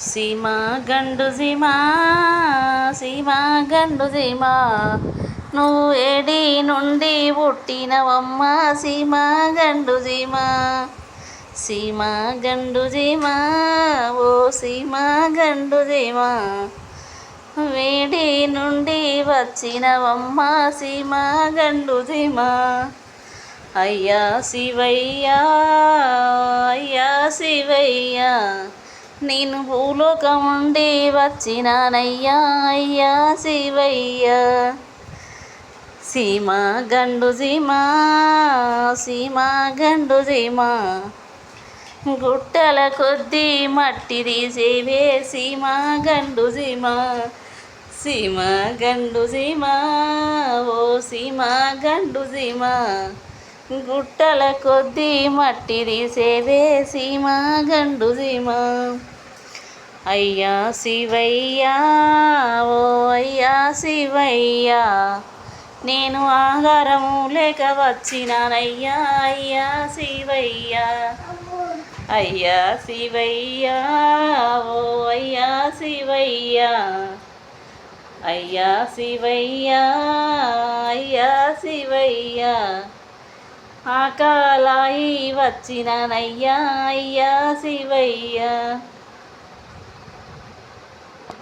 సీమా గండు సీమా సీమా గండు సీమా. నువ్వు ఏడి నుండి పుట్టినవమ్మ సీమా గండు సీమా. సీమా గండు సీమా ఓ సీమా గండు సీమా. వేడి నుండి వచ్చినవమ్మ సీమా గండు సీమా. అయ్యా శివయ్యా అయ్యా శివయ్యా. నేను భూలోకం ఉండి వచ్చినానయ్యా అయ్యా శివయ్యా. సీమా గండు సీమా సీమా గండు సీమా. గుట్టల కొద్దీ మట్టి తీసేవే సీమా గండు సీమా. సీమా గండు సీమా ఓ సీమా గండు సీమా. గుట్టల కొద్దీ మట్టి తీసేవే సీమా గండు సీమా. అయ్యా శివయ్యా ఓ అయ్యా శివయ్యా నేను ఆహారము లేక వచ్చినానయ్యా అయ్యా శివయ్యా. అయ్యా శివయ్యా ఓ అయ్యా శివయ్యా. అయ్యా శివయ్యా అయ్యా శివయ్యా. ఆకాలాయి వచ్చినానయ్యా అయ్యా శివయ్యా.